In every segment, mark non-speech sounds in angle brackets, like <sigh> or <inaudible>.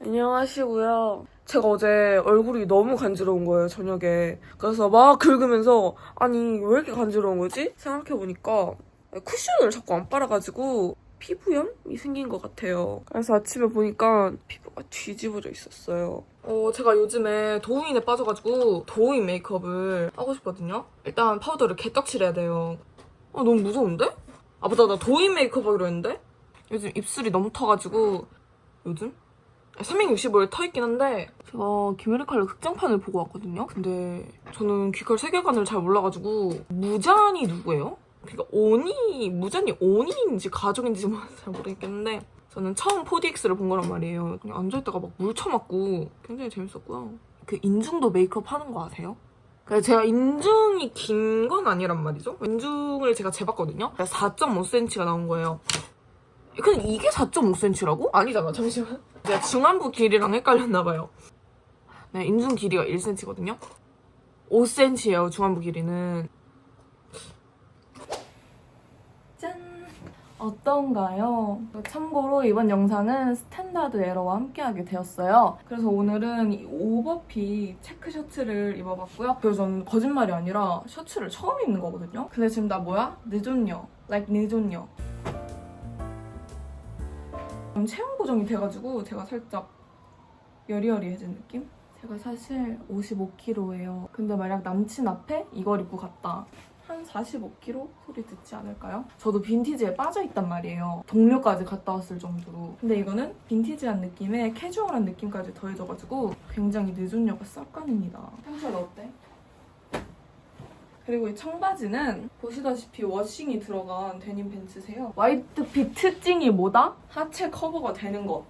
안녕하시고요. 제가 어제 얼굴이 너무 간지러운 거예요, 저녁에. 그래서 막 긁으면서, 아니, 왜 이렇게 간지러운 거지? 생각해보니까, 쿠션을 자꾸 안 빨아가지고, 피부염이 생긴 것 같아요. 그래서 아침에 보니까 피부가 뒤집어져 있었어요. 어, 제가 요즘에 도우인에 빠져가지고 도우인 메이크업을 하고 싶거든요. 일단 파우더를 개떡칠해야 돼요. 아, 너무 무서운데? 아, 맞다, 나 도우인 메이크업 하기로 했는데? 요즘 입술이 너무 터가지고, 요즘? 365일 터있긴 한데 제가 김혜리 칼라 극장판을 보고 왔거든요. 근데 저는 귀칼 세계관을 잘 몰라가지고 무잔이 누구예요? 그러니까 오니 무잔이 오니인지 가족인지 뭐잘 모르겠는데 저는 처음 4DX를 본 거란 말이에요. 그냥 앉아있다가 막물 쳐맞고 굉장히 재밌었고요. 그 인중도 메이크업 하는 거 아세요? 그러니까 제가 인중이 긴 건 아니란 말이죠. 인중을 제가 재봤거든요. 4.5cm가 나온 거예요. 근데 이게 4.5cm라고? 아니잖아, 잠시만. 제가 중안부 길이랑 헷갈렸나봐요. 네, 인중 길이가 1cm거든요. 5cm예요, 중안부 길이는. 짠! 어떤가요? 참고로 이번 영상은 스탠다드 에러와 함께하게 되었어요. 그래서 오늘은 이 오버핏 체크 셔츠를 입어봤고요. 그래서 저는 거짓말이 아니라 셔츠를 처음 입는 거거든요. 근데 지금 나 뭐야? 늦었냐? like 늦었냐? 좀 체형 고정이 돼가지고 제가 살짝 여리여리해진 느낌? 제가 사실 55kg예요. 근데 만약 남친 앞에 이걸 입고 갔다. 한 45kg 소리 듣지 않을까요? 저도 빈티지에 빠져있단 말이에요. 동료까지 갔다 왔을 정도로. 근데 이거는 빈티지한 느낌에 캐주얼한 느낌까지 더해져가지고 굉장히 늦은 녀가 쌉간입니다. 평소에 어때? 그리고 이 청바지는 보시다시피 워싱이 들어간 데님 벤츠세요. 와이드핏 특징이 뭐다? 하체 커버가 되는 것.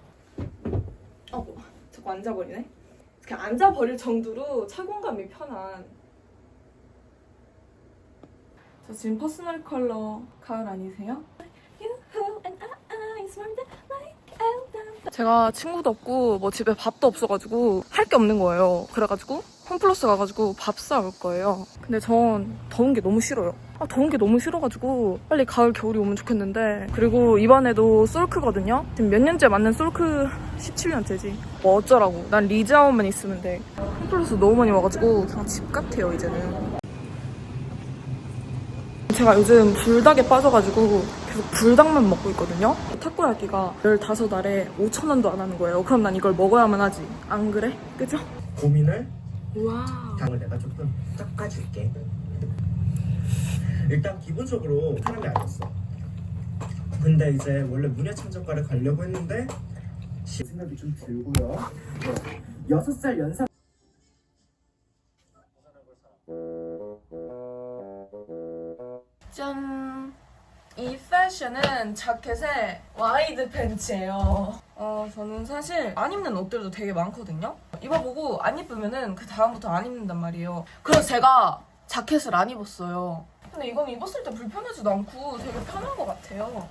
어, 자꾸 앉아버리네. 그냥 앉아버릴 정도로 착용감이 편한 저 지금 퍼스널 컬러 가을 아니세요? 제가 친구도 없고 뭐 집에 밥도 없어가지고 할 게 없는 거예요. 그래가지고 홈플러스 가가지고 밥 사올 거예요. 근데 전 더운 게 너무 싫어요. 아 더운 게 너무 싫어가지고 빨리 가을 겨울이 오면 좋겠는데 그리고 이번에도 솔크거든요. 지금 몇 년째 맞는 솔크 17년째지. 뭐 어쩌라고. 난 리자오만 있으면 돼. 홈플러스 너무 많이 와가지고 그냥 집 같아요 이제는. 제가 요즘 불닭에 빠져가지고 계속 불닭만 먹고 있거든요. 타코야끼가 15알에 5,000원도 안 하는 거예요. 그럼 난 이걸 먹어야만 하지. 안 그래? 그죠? 고민을 당을 내가 조금 깎아줄게. 일단 기본적으로 사람이 아니었어. 근데 이제 원래 문예 창작과를 가려고 했는데 시- 생각이 좀 들고요. 네. 여섯 살 연상 짠! 이 패션은 자켓에 와이드 팬츠예요. 어, 저는 사실 안 입는 옷들도 되게 많거든요. 입어보고 안 입으면은 그 다음부터 안 입는단 말이에요. 그래서 제가 자켓을 안 입었어요. 근데 이건 입었을 때 불편하지도 않고 되게 편한 것 같아요.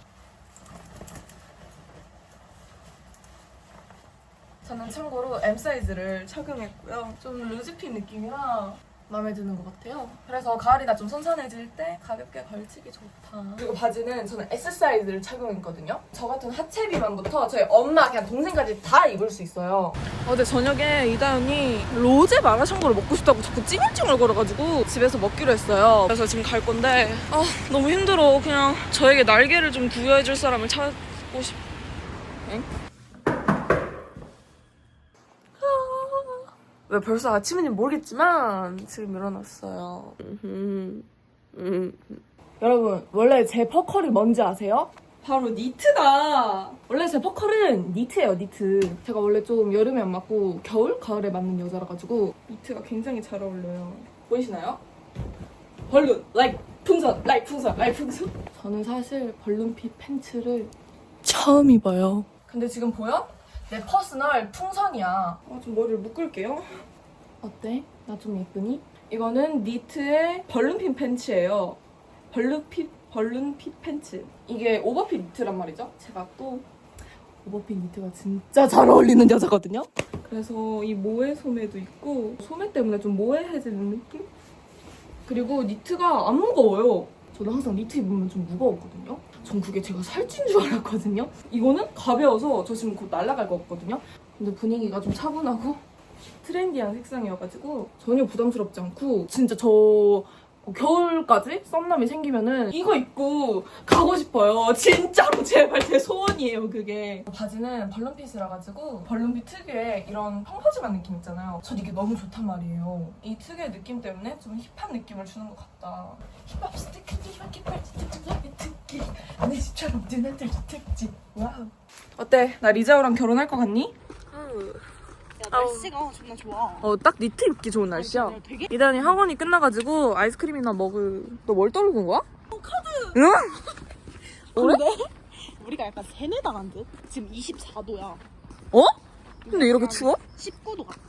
저는 참고로 M 사이즈를 착용했고요. 좀 루즈핏 느낌이라 마음에 드는 것 같아요. 그래서 가을이나 좀 선선해질 때 가볍게 걸치기 좋다. 그리고 바지는 저는 S 사이즈를 착용했거든요. 저 같은 하체 비만부터 저희 엄마 그냥 동생까지 다 입을 수 있어요. 어제 저녁에 이다연이 로제 마라샹궈를 먹고 싶다고 자꾸 찡얼찡얼 걸어가지고 집에서 먹기로 했어요. 그래서 지금 갈 건데 아 너무 힘들어. 그냥 저에게 날개를 좀 부여해줄 사람을 찾고 싶. 엥? 왜 벌써 아침인지 모르겠지만 지금 일어났어요. 음, 음. 여러분 원래 제 퍼컬이 뭔지 아세요? 바로 니트다. 원래 제 퍼컬은 니트예요 니트. 제가 원래 좀 여름에 안 맞고 겨울 가을에 맞는 여자라 가지고 니트가 굉장히 잘 어울려요. 보이시나요? 벌룬, like 풍선, like 풍선, like 풍선. 저는 사실 벌룬핏 팬츠를 처음 입어요. 근데 지금 보여? 내 퍼스널 풍선이야. 아, 좀 머리를 묶을게요. 어때? 나 좀 예쁘니? 이거는 니트의 벌룬핏 팬츠예요. 벌룬핏 벌룬핏 팬츠. 이게 오버핏 니트란 말이죠. 제가 또 오버핏 니트가 진짜 잘 어울리는 여자거든요. 그래서 이 모에 소매도 있고 소매 때문에 좀 모해해지는 느낌? 그리고 니트가 안 무거워요. 저는 항상 니트 입으면 좀 무거웠거든요. 저전 그게 제가 살찐 줄 알았거든요. 이거는 가벼워서 저 지금 곧 날아갈 것 같거든요. 근데 분위기가 좀 차분하고 트렌디한 색상이어가지고 전혀 부담스럽지 않고 진짜 저 겨울까지 썸남이 생기면은 이거 입고 가고 싶어요. 진짜로 제발 제 소원이에요 그게. 바지는 벌룬핏이라 가지고 벌룬핏 특유의 이런 펑퍼짐한 느낌 있잖아요. 전 이게 너무 좋단 말이에요. 이 특유의 느낌 때문에 좀 힙한 느낌을 주는 것 같다. 힙합 스티커 힙합 힙합 스티커 특기 내 집처럼 누나들 특집 와우. 어때? 나 리자오랑 결혼할 것 같니? 야 날씨가 존나 좋아. 어, 딱 니트 입기 좋은 날씨야. 야, 되게 이단이 학원이 끝나가지고 아이스크림이나 먹을. 너 뭘 떨구는 거야? 카드! 응? 근데 우리가 약간 세뇌 당한 듯. 지금 24도야. 어? 근데 이렇게 추워? 19도 같다.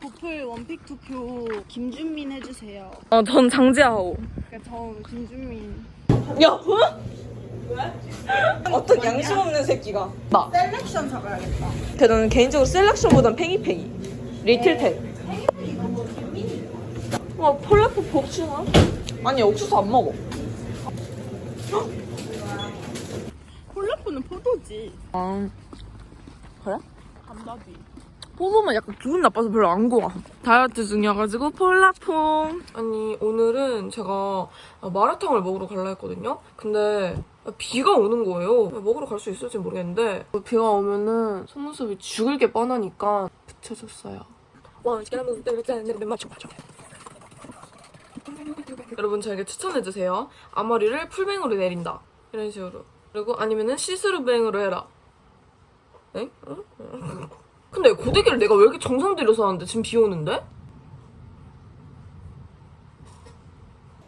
보풀 원픽 투표 김준민 해주세요. 어, 전 장지하오. 그러니까 저 김준민. 야, 어 <laughs> 떤 양심 없는 새끼가. 나. 셀렉션 잡아야겠다. 근데 나는 개인적으로 셀렉션보단 팽이팽이. 리틀텍. 와, 폴라프 복숭아? 아니, 옥수수 안 먹어. 폴라프는 포도지. 아, 그래? 감나지. 포도면 약간 기분 나빠서 별로 안 고와. 다이어트 중이어가지고 폴라퐁. 아니 오늘은 제가 마라탕을 먹으러 갈라 했거든요. 근데 비가 오는 거예요. 먹으러 갈 수 있을지 모르겠는데 비가 오면은 속눈썹이 죽을 게 뻔하니까 붙여줬어요. 와, 맞춰 맞춰. 여러분 저에게 추천해주세요. 앞머리를 풀뱅으로 내린다. 이런 식으로. 그리고 아니면은 시스루뱅으로 해라. 엥? 응? 응. 근데 고데기를 내가 왜 이렇게 정성 들여서 하는데 지금 비 오는데?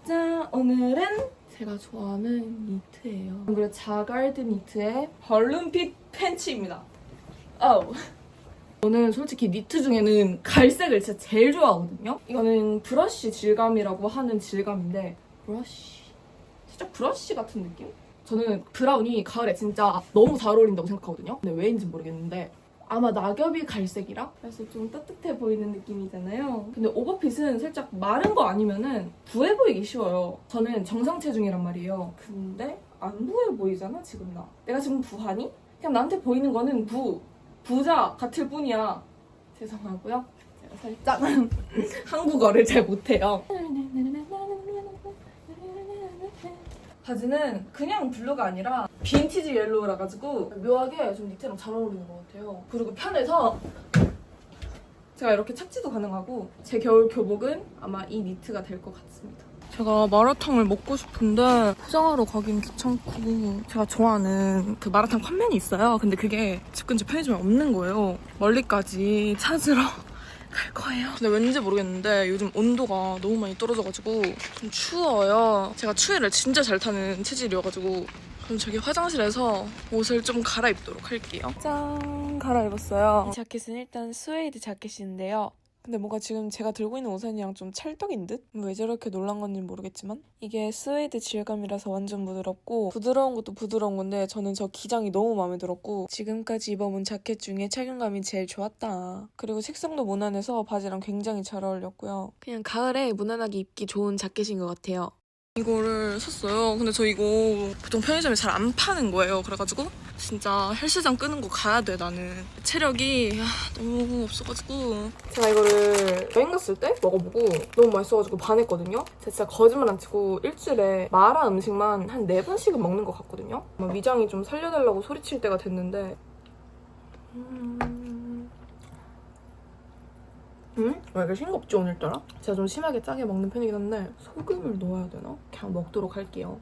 자, 오늘은 제가 좋아하는 니트예요. 그리고 자갈드 니트의 벌룬핏 팬츠입니다. 아우. 저는 솔직히 니트 중에는 갈색을 진짜 제일 좋아하거든요. 이거는 브러쉬 질감이라고 하는 질감인데 브러쉬 살짝 브러쉬 같은 느낌? 저는 브라운이 가을에 진짜 너무 잘 어울린다고 생각하거든요. 근데 왜인지 모르겠는데 아마 낙엽이 갈색이라 그래서 좀 따뜻해 보이는 느낌이잖아요. 근데 오버핏은 살짝 마른 거 아니면은 부해 보이기 쉬워요. 저는 정상 체중이란 말이에요. 근데 안 부해 보이잖아 지금 나. 내가 지금 부하니? 그냥 나한테 보이는 거는 부 부자 같을 뿐이야. 죄송하고요. 제가 살짝 <laughs> 한국어를 잘 못해요. <laughs> 바지는 그냥 블루가 아니라 빈티지 옐로우라 가지고 묘하게 좀 니트랑 잘 어울리는 것 같아요. 그리고 편해서 제가 이렇게 착지도 가능하고 제 겨울 교복은 아마 이 니트가 될 것 같습니다. 제가 마라탕을 먹고 싶은데 포장하러 가긴 귀찮고 제가 좋아하는 그 마라탕 컵면이 있어요. 근데 그게 집 근처 편의점에 없는 거예요. 멀리까지 찾으러 갈 거예요. 근데 왠지 모르겠는데 요즘 온도가 너무 많이 떨어져가지고 좀 추워요. 제가 추위를 진짜 잘 타는 체질이어가지고 그럼 저기 화장실에서 옷을 좀 갈아입도록 할게요. 짠! 갈아입었어요. 이 자켓은 일단 스웨이드 자켓인데요. 근데 뭔가 지금 제가 들고 있는 우산이랑 좀 찰떡인 듯? 왜 저렇게 놀란 건지 모르겠지만 이게 스웨이드 질감이라서 완전 부드럽고 부드러운 것도 부드러운 건데 저는 저 기장이 너무 마음에 들었고 지금까지 입어본 자켓 중에 착용감이 제일 좋았다. 그리고 색상도 무난해서 바지랑 굉장히 잘 어울렸고요. 그냥 가을에 무난하게 입기 좋은 자켓인 것 같아요. 이거를 샀어요. 근데 저 이거 보통 편의점에 잘 안 파는 거예요. 그래가지고 진짜 헬스장 끄는 거 가야 돼 나는. 체력이 아, 너무 없어가지고 제가 이거를 여행 갔을 때 먹어보고 너무 맛있어가지고 반했거든요. 제가 진짜 거짓말 안 치고 일주일에 마라 음식만 한 네 번씩은 먹는 것 같거든요. 아마 위장이 좀 살려달라고 소리칠 때가 됐는데 음... 음? 왜 이렇게 싱겁지 오늘따라? 제가 좀 심하게 짜게 먹는 편이긴 한데 소금을 넣어야 되나? 그냥 먹도록 할게요.